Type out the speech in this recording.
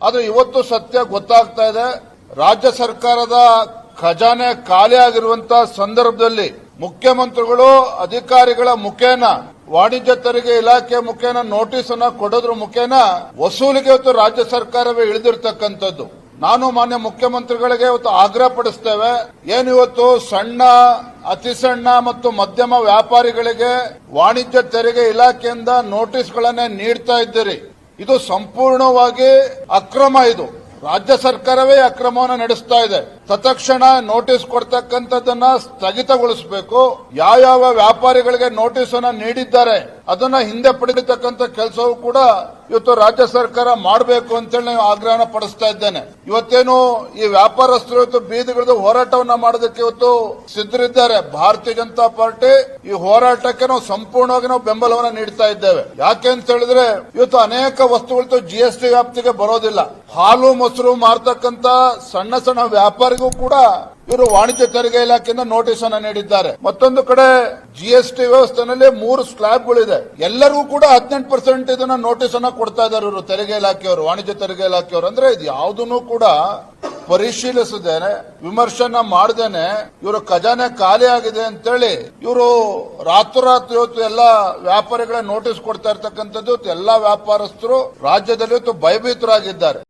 ಆದ್ರೆ ಇವತ್ತು ಸತ್ಯ ಗೊತ್ತಾಗ್ತಾ ಇದೆ. ರಾಜ್ಯ ಸರ್ಕಾರದ ಖಜಾನೆ ಖಾಲಿ ಆಗಿರುವಂತಹ ಸಂದರ್ಭದಲ್ಲಿ ಮುಖ್ಯಮಂತ್ರಿಗಳು ಅಧಿಕಾರಿಗಳ ಮುಖೇನ, ವಾಣಿಜ್ಯ ತೆರಿಗೆ ಇಲಾಖೆ ಮುಖೇನ ನೋಟಿಸ್ ಅನ್ನ ಕೊಡೋದ್ರ ಮುಖೇನ ವಸೂಲಿಗೆ ಇವತ್ತು ರಾಜ್ಯ ಸರ್ಕಾರವೇ ಇಳಿದಿರ್ತಕ್ಕಂಥದ್ದು. ನಾನು ಮಾನ್ಯ ಮುಖ್ಯಮಂತ್ರಿಗಳಿಗೆ ಇವತ್ತು ಆಗ್ರಹ ಪಡಿಸ್ತೇವೆ. ಏನಿವತ್ತು ಸಣ್ಣ, ಅತಿ ಸಣ್ಣ ಮತ್ತು ಮಧ್ಯಮ ವ್ಯಾಪಾರಿಗಳಿಗೆ ವಾಣಿಜ್ಯ ತೆರಿಗೆ ಇಲಾಖೆಯಿಂದ ನೋಟಿಸ್ಗಳನ್ನೇ ನೀಡ್ತಾ ಇದ್ದೀರಿ. ಇದು ಸಂಪೂರ್ಣವಾಗಿ ಅಕ್ರಮ ಇದು. ರಾಜ್ಯ ಸರ್ಕಾರವೇ ಅಕ್ರಮವನ್ನು ನಡೆಸ್ತಾ ಇದೆ. ತತ್ಕ್ಷಣ ನೋಟಿಸ್ ಕೊಡ್ತಕ್ಕಂಥದ್ದನ್ನ ಸ್ಥಗಿತಗೊಳಿಸಬೇಕು. ಯಾವ ವ್ಯಾಪಾರಿಗಳಿಗೆ ನೋಟಿಸ್ ಅನ್ನ ನೀಡಿದ್ದಾರೆ, ಅದನ್ನ ಹಿಂದೆ ಪಡೆದಿರ್ತಕ್ಕಂಥ ಕೆಲಸವೂ ಕೂಡ ಇವತ್ತು ರಾಜ್ಯ ಸರ್ಕಾರ ಮಾಡಬೇಕು ಅಂತೇಳಿ ನಾನು ಆಗ್ರಹ ಪಡಿಸ್ತಾ ಇದ್ದೇನೆ. ಇವತ್ತೇನು ಈ ವ್ಯಾಪಾರಸ್ಥರು ಇವತ್ತು ಬೀದಿಗಿಳಿದು ಹೋರಾಟವನ್ನ ಮಾಡೋದಕ್ಕೆ ಇವತ್ತು ಸಿದ್ಧರಿದ್ದಾರೆ. ಭಾರತೀಯ ಜನತಾ ಪಾರ್ಟಿ ಈ ಹೋರಾಟಕ್ಕೆ ನಾವು ಸಂಪೂರ್ಣವಾಗಿ ನಾವು ಬೆಂಬಲವನ್ನ ನೀಡ್ತಾ ಇದ್ದೇವೆ. ಯಾಕೆ ಅಂತ ಹೇಳಿದ್ರೆ ಇವತ್ತು ಅನೇಕ ವಸ್ತುಗಳು ಜಿ ಎಸ್ ಟಿ ವ್ಯಾಪ್ತಿಗೆ ಬರೋದಿಲ್ಲ. ಹಾಲು, ಮೊಸರು ಮಾರ್ತಕ್ಕಂತ ಸಣ್ಣ ಸಣ್ಣ ವ್ಯಾಪಾರಿಗೂ ಕೂಡ ಇವರು ವಾಣಿಜ್ಯ ತೆರಿಗೆ ಇಲಾಖೆಯಿಂದ ನೋಟಿಸ್ ಅನ್ನು ನೀಡಿದ್ದಾರೆ. ಮತ್ತೊಂದು ಕಡೆ ಜಿಎಸ್ಟಿ ವ್ಯವಸ್ಥೆನಲ್ಲಿ ಮೂರು ಸ್ಲ್ಯಾಬ್ಗಳಿದೆ ಎಲ್ಲರಿಗೂ ಕೂಡ ಹದಿನೆಂಟು ಪರ್ಸೆಂಟ್ ಇದನ್ನ ನೋಟಿಸ್ ಅನ್ನ ಕೊಡ್ತಾ ಇದ್ದಾರೆ ಇವರು, ತೆರಿಗೆ ಇಲಾಖೆಯವರು, ವಾಣಿಜ್ಯ ತೆರಿಗೆ ಇಲಾಖೆಯವರು. ಅಂದ್ರೆ ಇದು ಯಾವುದನ್ನು ಕೂಡ ಪರಿಶೀಲಿಸದೇನೆ ವಿಮರ್ಶನ ಮಾಡದೇನೆ, ಇವರು ಖಜಾನೆ ಖಾಲಿ ಆಗಿದೆ ಅಂತೇಳಿ ಇವರು ರಾತ್ರೋರಾತ್ರಿ ಇವತ್ತು ಎಲ್ಲ ವ್ಯಾಪಾರಿಗಳ ನೋಟಿಸ್ ಕೊಡ್ತಾ ಇರ್ತಕ್ಕಂಥದ್ದು ಎಲ್ಲಾ ವ್ಯಾಪಾರಸ್ಥರು ರಾಜ್ಯದಲ್ಲಿ ಇವತ್ತು ಭಯಭೀತರಾಗಿದ್ದಾರೆ.